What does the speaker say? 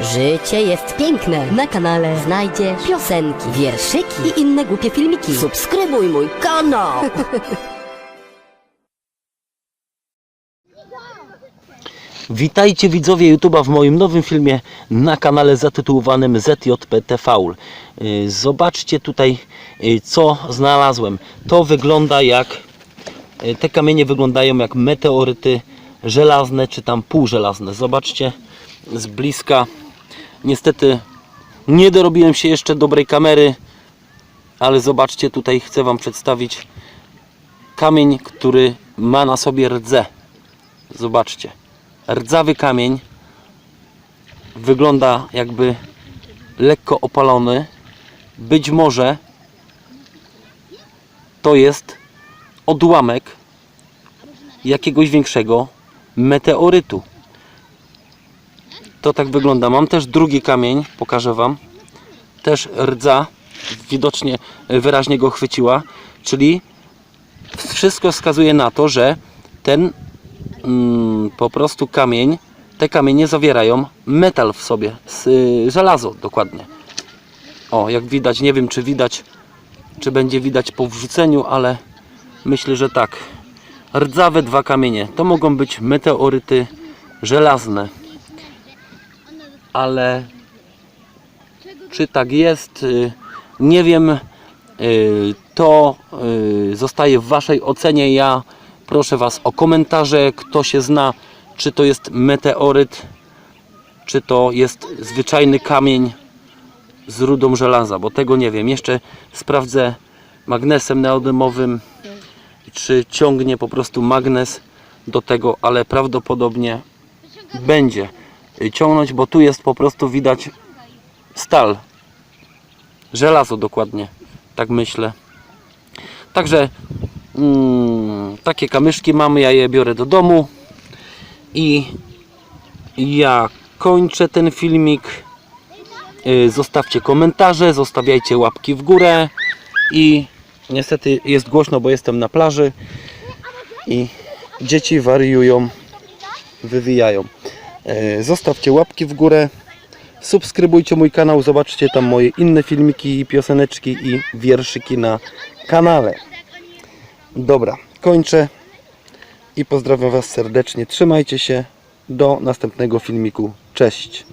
Życie jest piękne. Na kanale znajdziesz piosenki, wierszyki i inne głupie filmiki. Subskrybuj mój kanał. Witajcie widzowie YouTube'a w moim nowym filmie na kanale zatytułowanym ZJP TV. Y, Zobaczcie tutaj y, co znalazłem. To wygląda jak y, te kamienie wyglądają jak meteoryty żelazne czy tam półżelazne. Zobaczcie z bliska. Niestety nie dorobiłem się jeszcze dobrej kamery, ale zobaczcie tutaj chcę wam przedstawić kamień, który ma na sobie rdze. Zobaczcie. Rdzawy kamień wygląda jakby lekko opalony. Być może to jest odłamek jakiegoś większego meteorytu to tak wygląda mam też drugi kamień pokażę wam też rdza widocznie wyraźnie go chwyciła czyli wszystko wskazuje na to, że ten mm, po prostu kamień, te kamienie zawierają metal w sobie, s- y, żelazo dokładnie. O, jak widać, nie wiem czy widać, czy będzie widać po wrzuceniu, ale myślę, że tak. Rdzawe dwa kamienie, to mogą być meteoryty żelazne. Ale czy tak jest, y, nie wiem. Y, To y, zostaje w Waszej ocenie. Ja proszę Was o komentarze, kto się zna, czy to jest meteoryt, czy to jest zwyczajny kamień z rudą żelaza, bo tego nie wiem. Jeszcze sprawdzę magnesem neodymowym, czy ciągnie po prostu magnes do tego, ale prawdopodobnie będzie ciągnąć, bo tu jest po prostu widać stal, żelazo dokładnie, tak myślę. Także mm, takie kamyszki mamy, ja je biorę do domu i ja kończę ten filmik. Y, Zostawcie komentarze, zostawiajcie łapki w górę i niestety jest głośno, bo jestem na plaży i dzieci wariują, wywijają. Y, Zostawcie łapki w górę, subskrybujcie mój kanał, zobaczcie tam moje inne filmiki, pioseneczki i wierszyki na kanale. Dobra, kończę i pozdrawiam Was serdecznie. Trzymajcie się. Do następnego filmiku. Cześć.